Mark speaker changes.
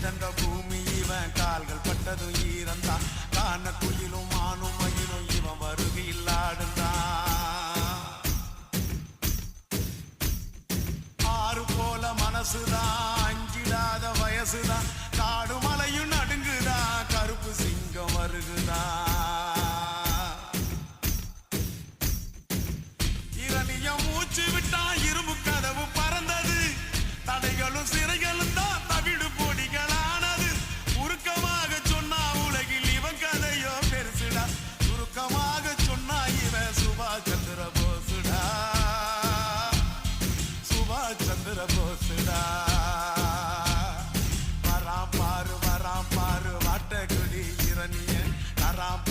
Speaker 1: மிதந்த பூமி இவன் கால்கள் பட்டதும் ஈரந்தான். காண குயிலும் மானும் மயிலும் இவன் வருகையில் ஆடுந்தான். ஆறு போல மனசுதான் அஞ்சிடாத வயசுதான். காடு மலையும் நடுங்குதான் கருப்பு சிங்கம் வருகுதா. இரணிய மூச்சு Ram